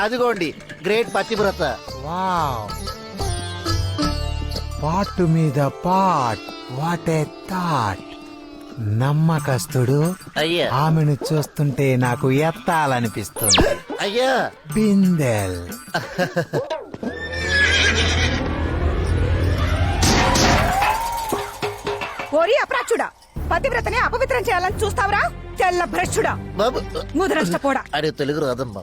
అదిగోండి గ్రేట్ పతివ్రత. వావ్. పాటు మీద పాట్. What a thought. నమ్మకస్తుడు అయ్యా. ఆమెను చూస్తుంటే నాకు ఎత్తాలనిపిస్తుంది. అయ్యా. బిందెల్. ఓరి అప్రాచుడా పతివ్రతని అపవిత్రం చేయాలని చూస్తావురా? తెల్ల భ్రష్టుడా బాబు ముదరష్టపోడా. అరే తెలుగు రాదమ్మా.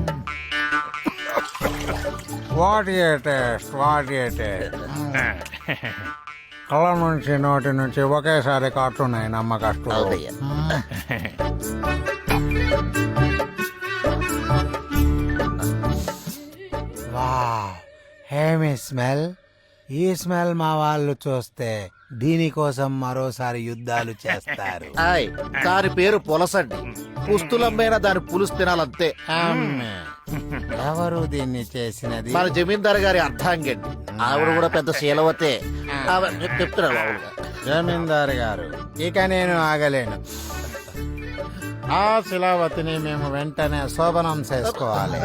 వాట్ వాట్ కళ్ళ నుంచి నోటి నుంచి ఒకేసారి కాటున్నాయి వావ్. హేమి స్మెల్? ఈ స్మెల్ మా వాళ్ళు చూస్తే దీనికోసం మరోసారి యుద్ధాలు చేస్తారు. దాని పేరు పులసండి. పుస్తులమ్మైనా దాని పులుసు తినాలంతే. ఎవరు దీన్ని చేసినది? మన జమీందార్ గారి అర్థాంగండి ఆవిడ కూడా పెద్ద శీలవతే. ఆవిడ చెప్తున్నారు జమీందారు గారు ఇక నేను ఆగలేను. ఆ శిలావతిని మేము వెంటనే శోభనం చేసుకోవాలి.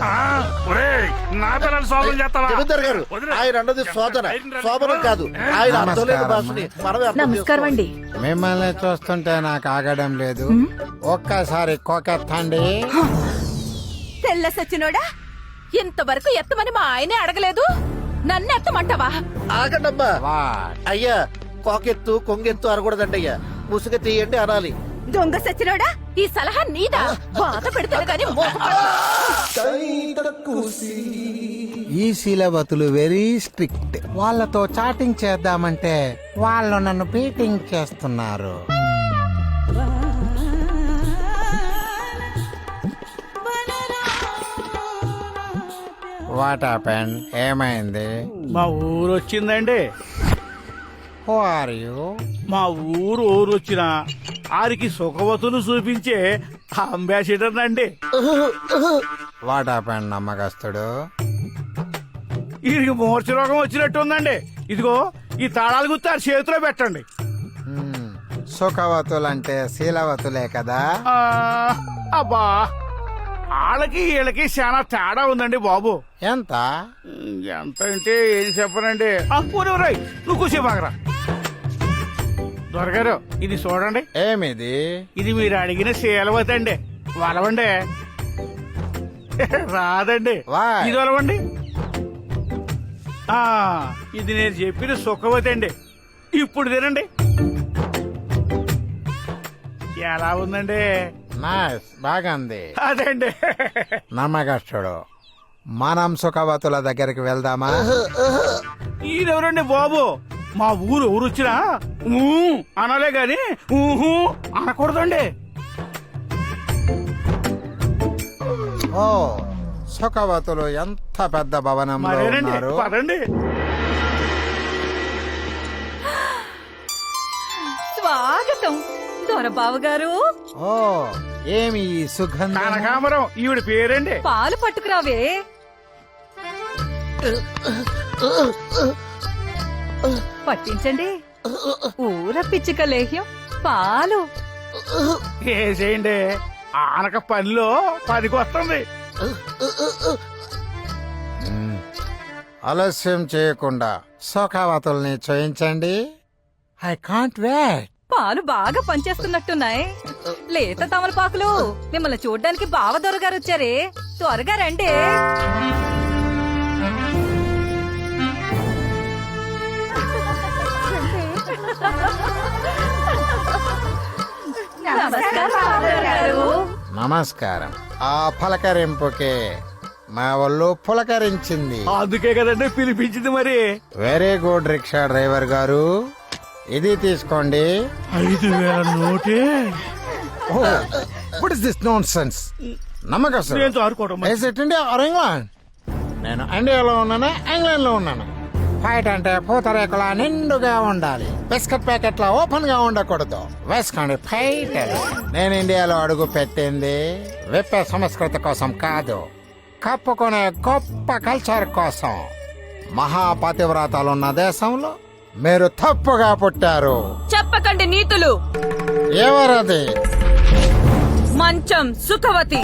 నా పిల్లలు సోదం చేస్తావా? జమీందార్ గారు ఆయన అన్నది శోధన. శోభనం కాదు. ఆయన అర్థం లేని భాషని మనమే అర్థం నమస్కారం అండి. మిమ్మల్ని చూస్తుంటే నాకు ఆగడం లేదు. ఒక్కసారి కోకెత్తండి. తెల్ల సచ్చినోడా? ఇంతవరకు ఎత్తమని మా ఆయనే అడగలేదు. నన్ను ఎత్తమంటావా. ఆగండమ్మా. అయ్యా కోకెత్తు కొంగెత్తు అనకూడదండి అయ్యా. ముసుగు తీయండి అనాలి. దొంగ సచ్చినోడా? ఈ సలహా నీదా? బాధ పెడతాను కానీ ఈ శీలవతులు వెరీ స్ట్రిక్ట్ వాళ్ళతో చాటింగ్ చేద్దామంటే వాళ్ళు నన్ను బీటింగ్ చేస్తున్నారు. వాట్ హ్యాపెన్ ఏమైంది? మా ఊరు వచ్చిందండి. హూ ఆర్ యూ మా ఊరు ఊరు వచ్చిన ఆరికి సుఖవతులు చూపించే అంబాసిడర్ అండి వాట్ హ్యాపెన్ నమ్మకస్తుడు? వీరికి మూర్ఛ రోగం వచ్చినట్టు ఉందండి. ఇదిగో ఈ తాళాలు గుర్తు ఆ చేతిలో పెట్టండి. హ్మ్, సుఖవతులంటే శీలవతులే కదా? అబ్బా. వాళ్ళకి వీళ్ళకి చాలా తేడా ఉందండి బాబు. ఎంత? ఎంత అంటే ఏది చెప్పనండి? ఒరేయ్, నువ్వు కూసేపాకరా దొరగారు ఇది చూడండి. ఏమిది? ఇది మీరు అడిగిన శీలవతి అండి వలవండి. రాదండి? ఇది వలవండి. ఆ, ఇది నేను చెప్పిన సుఖవతి అండి ఇప్పుడు తినండి. ఎలా ఉందండి? నైస్ బాగుంది. అదండి. నమ్మకస్తుడు. మనం సుఖవతుల దగ్గరికి వెళ్దామా? ఈయనెవరండి బాబు? మా ఊరు ఊరు వచ్చినా ఊ అనాలే గాని ఊహు అనకూడదండి. ఓ సుఖవతులు ఎంత పెద్ద భవనంలో మరేనండి? ఉన్నారు? పదండి. స్వాగతం. దొరబావ గారు ఓ ఏమి ఈ సుగంధం కనకాంబరం ఈవిడ పేరండి. పాలు పట్టుకురావే. పట్టించండి. ఊర పిచ్చిక లేహ్యం పాలు. వేసేయండి ఆనక పనిలో పనికి వస్తుంది మ్మ్. ఆలస్యం చేయకుండా సుఖవతుల్ని చేయించండి. ఐ కాంట్ వెయిట్ పాలు బాగా పనిచేస్తున్నట్టున్నాయి లేత తమలపాకులు. మిమ్మల్ని చూడ్డానికి బావ దొరగారు వచ్చారే. త్వరగా రండి. నమస్కారం ఆ పలకరింపుకే మా ఒళ్ళు పులకరించింది. అందుకే కదండి పిలిపించింది మరి. వెరీ గుడ్ రిక్షా డ్రైవర్ గారు. ఇది తీసుకోండి. ఐదు వేల నోటే? What is this nonsense నమ్మకం మరి. ఇండియా ఆర్ ఇంగ్లాండ్ నేను ఇండియాలో ఉన్నాను? ఇంగ్లాండ్లో ఉన్నాను? ఫైట్ అంటే పూతరేకుల నిండుగా ఉండాలి. బిస్కెట్ ప్యాకెట్ లా ఓపెన్గా ఉండకూడదు. వేసుకోండి ఫైట్ నేను ఇండియాలో అడుగు పెట్టింది. విప్పే సంస్కృతి కోసం కాదు. కప్పుకునే గొప్ప కల్చర్ కోసం. మహాపతివ్రతాలున్న దేశంలో మీరు తప్పుగా పుట్టారు. చెప్పకండి నీతులు. ఎవరది? మంచం సుఖవతి.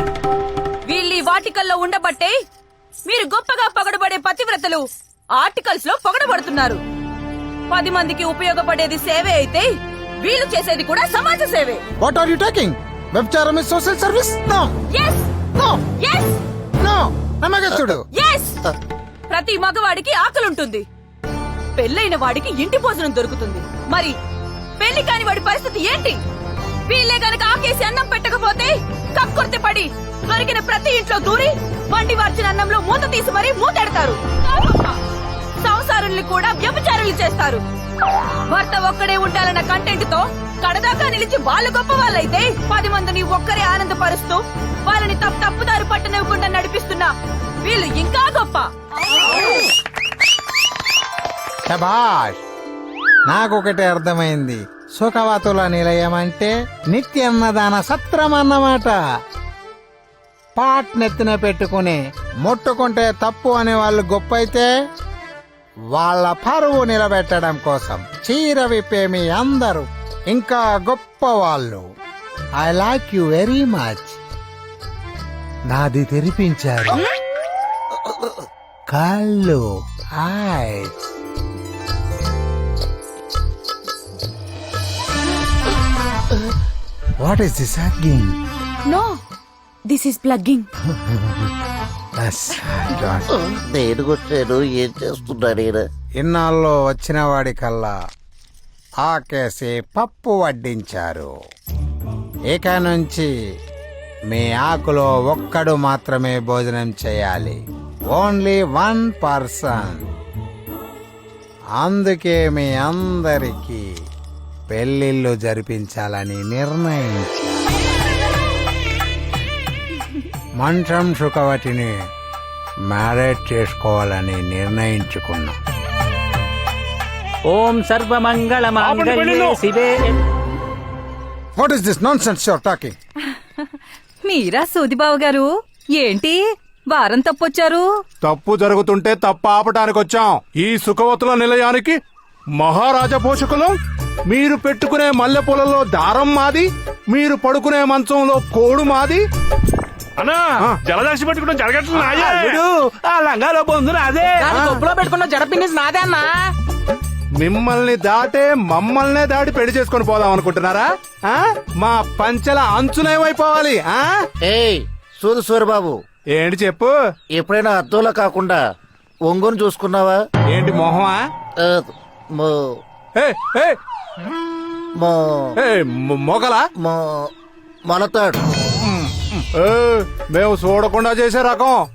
వీళ్ళీ వాటికల్లో ఉండబట్టే మీరు గొప్పగా పొగడబడే పతివ్రతలు ఆర్టికల్స్లో పొగడబడుతున్నారు. పది మందికి ఉపయోగపడేది సేవే అయితే వీళ్ళు చేసేది కూడా సమాజ సేవే. వాట్ ఆర్ యు టాకింగ్ వ్యభిచారం is social service no no yes no నమ్మకస్తుడు ఎస్ ప్రతి మగవాడికి ఆకలుంటుంది. పెళ్ళైన వాడికి ఇంటి భోజనం దొరుకుతుంది. మరి పెళ్ళి కాని వాడి పరిస్థితి ఏంటి? వీళ్ళే గనక ఆకేసి అన్నం పెట్టకపోతే కక్కుర్తి పడి దొరికిన ప్రతి ఇంట్లో దూరి వండి వార్చిన అన్నంలో మూత తీసి మరీ మూతెడతారు. సంసారుల్ని కూడా వ్యభిచారులు చేస్తారు. భర్త ఒక్కడే ఉండాలన్న కంటెంట్తో కడదాకా నిలిచి వాళ్ళు గొప్ప వాళ్ళైతే పది మందిని ఒక్కరే ఆనందపరుస్తూ వాళ్ళని తప్పు తప్పుదారు పట్టనివ్వకుండా నడిపిస్తున్నా వీళ్ళు ఇంకా గొప్ప. శబాష్ నాకొకటి అర్థమైంది. సుఖవతుల నిలయం అంటే నిత్య అన్నదాన సత్రం అన్నమాట పాట్ నెత్తిన పెట్టుకుని ముట్టుకుంటే తప్పు అనే వాళ్ళు గొప్ప అయితే వాళ్ళ పరువు నిలబెట్టడం కోసం చీర విప్పే మీ అందరూ ఇంకా గొప్ప వాళ్ళు. I like you very much నాది తెరిపించారు. కళ్ళు. Eyes what is this hugging no this is plugging వచ్చాను ఏం చేస్తున్నాడు ఈయన ఇన్నాళ్ళు వచ్చిన వాడి కల్లా ఆకేసి పప్పు వడ్డించారు. ఇక నుంచి మీ ఆకులో ఒక్కడు మాత్రమే భోజనం చేయాలి. ఓన్లీ వన్ పర్సన్ అందుకే మీ అందరికీ పెళ్ళిళ్ళు జరిపించాలని నిర్ణయించారు మంచం సుఖవతిని మ్యారేజ్ చేసుకోవాలని నిర్ణయించుకున్నాం. ఓం సర్వమంగళ. శివే. What is this nonsense your talking మీరా సూదిబావ గారు? ఏంటి? వారం తప్పొచ్చారు? తప్పు జరుగుతుంటే తప్పు ఆపటానికి వచ్చాం ఈ సుఖవతుల నిలయానికి మహారాజా పోషకులం మీరు పెట్టుకునే మల్లెపూలలో దారం మాది మీరు పడుకునే మంచంలో కోడు మాది. అన్నా జలదర్శి పెట్టుకుంటాం జరగట్లేదు ఆ లంగాలో పొందున అదే గొప్పలో పెట్టుకున్న జడపిన్నిస్ నాదే అన్నా. మిమ్మల్ని దాటే మమ్మల్నే దాటి పెళ్ళి చేసుకొని పోదాం అనుకుంటున్నారా? ఆ? మా పంచెల అంచునేమైపోవాలి ఆ? ఏయ్ సూరు సూరబాబు. ఏంటి చెప్పు? ఎప్పుడైనా అద్దంలో కాకుండా ఒంగోని చూసుకున్నావా? ఏంటి మొహమా? మో మొగలా? మో మేము చూడకుండా చేసే రకం.